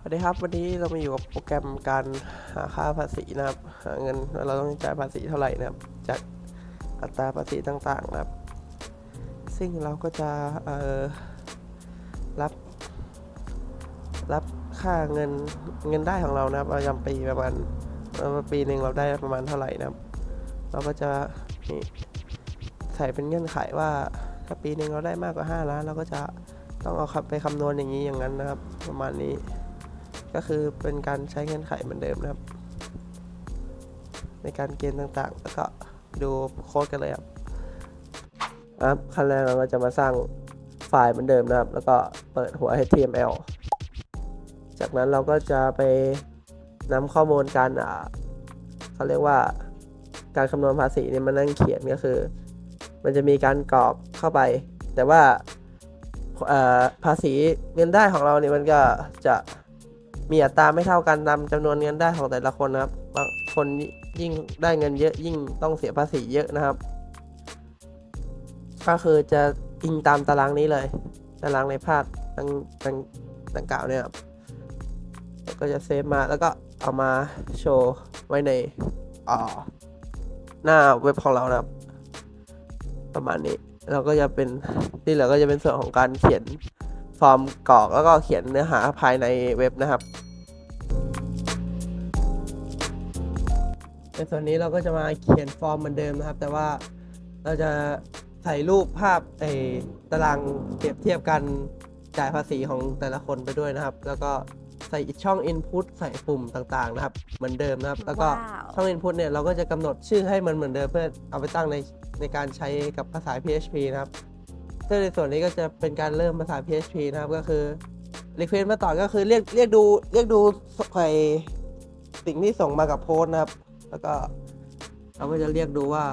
สวัสดีครับวันนี้เรามาอยู่กับโปรแกรมการหาค่าภาษีนะครับหาเงินเราต้องจ่ายภาษีเท่าไหร่นะครับจากอัตราภาษีต่างๆนะครับ ซึ่งเราก็จะรับ รับค่าเงินเงินได้ของเรานะครับประจำปีประมาณว่าปีหนึ่งเราได้ประมาณเท่าไหร่นะครับ เราก็จะใส่เป็นเงื่อนไขว่าถ้าปีหนึ่งเราได้มากกว่า 5 ล้านเราก็จะต้องเอาไปคำนวณอย่างนี้อย่างนั้นนะครับ ประมาณนี้ ก็คือเป็นการใช้เงื่อนไขเหมือนเดิมนะครับ ในการเกณฑ์ต่างๆ แล้วก็ดูโค้ดกันเลยครับครับขั้นแรกเราก็จะมาสร้างไฟล์เหมือนเดิมนะครับ แล้วก็เปิดหัว HTML จากนั้นเราก็จะไปนำข้อมูลการอ่าเขาเรียกว่าการคำนวณภาษีเนี่ยมานั่งเขียนก็คือ มันจะมีการกรอกเข้าไป แต่ว่าภาษีเงินได้ของเราเนี่ยมันก็จะ มีอัตราไม่เท่ากันตามจำนวนเงินได้ของแต่ละคนนะครับบางคนยิ่งได้เงินเยอะยิ่งต้องเสียภาษีเยอะนะครับ ก็คือจะอิงตามตารางนี้เลย ตารางในภาพดังดังดังกล่าวเนี่ยครับแล้วก็จะเซฟมาแล้วก็เอามาโชว์ไว้ในอ่าหน้าเว็บของเรานะครับ ประมาณนี้เราก็จะเป็นที่เหลือก็จะเป็นส่วนของการเขียน ฟอร์มกรอกแล้วก็เขียนเนื้อหาภายในเว็บนะครับ ในส่วนนี้เราก็จะมาเขียนฟอร์มเหมือนเดิมนะครับ แต่ว่าเราจะใส่รูปภาพไอ้ตารางเปรียบเทียบกันจ่ายภาษีของแต่ละคนไปด้วยนะครับ แล้วก็ใส่ช่อง Input ใส่ปุ่มต่างๆ นะครับ เหมือนเดิมนะครับ แล้วก็ว้าวช่อง Input เนี่ยเราก็จะกำหนดชื่อให้มันเหมือนเดิมเพื่อเอาไปตั้งในในการใช้กับภาษา PHP นะครับ ซึ่งในส่วนนี้ก็จะเป็นการเริ่มภาษา PHP นะครับก็คือ request มาต่อก็คือเรียกเรียกดูเรียกดูไอสิ่งที่ส่งมากับโพสต์นะครับ แล้วก็เราก็จะเรียกดูว่า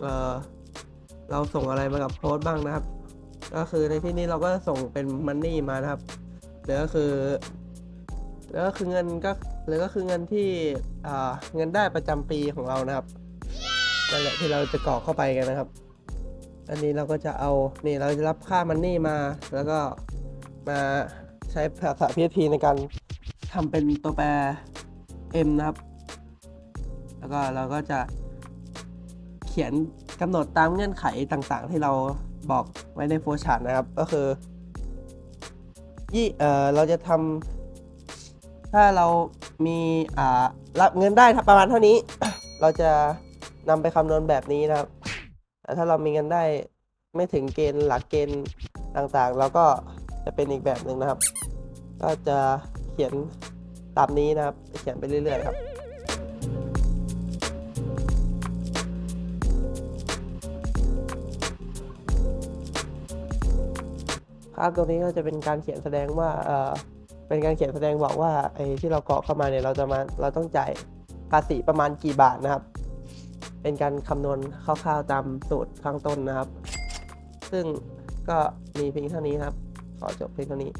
เออเราส่งอะไรมากับโพสต์บ้างนะครับ ก็คือในที่นี้เราก็ส่งเป็นมันนี่มานะครับหลือก็คือหลือก็คือเงินก็หลือก็คือเงินที่เงินได้ประจำปีของเรานะครับนั่นแหละที่เราจะกรอกเข้าไปกันนะครับ อันนี้เราก็จะเอานี่เราจะรับค่ามันนี่มา แล้วก็มาใช้ภาษา PHP ในการทำเป็นตัวแปร m นะครับ แล้วก็เราก็จะเขียนกำหนดตามเงื่อนไขต่างๆ ที่เราบอกไว้ในโฟล์ชาร์ตนะครับ ก็คือยี่เออเราจะทำถ้าเรามีอ่ารับเงินได้ถ้าประมาณเท่านี้ เราจะนำไปคำนวณแบบนี้นะครับ แต่ถ้าเรามีเงินได้ไม่ถึงเกณฑ์หลักเกณฑ์ต่างๆ เราก็จะเป็นอีกแบบหนึ่งนะครับ ก็จะเขียนตามนี้นะครับ เขียนไปเรื่อยๆครับครับตรงนี้ก็จะเป็นการเขียนแสดงว่าเออเป็นการเขียนแสดงบอกว่าไอ้ที่เราเกรอกเข้ามาเนี่ยเราจะมาเราต้องจ่ายภาษีประมาณกี่บาทนะครับ เป็นการคำนวณคร่าวๆตามสูตรข้างต้นนะครับ ซึ่งก็มีเพียงเท่านี้ครับ ขอจบเพียงเท่านี้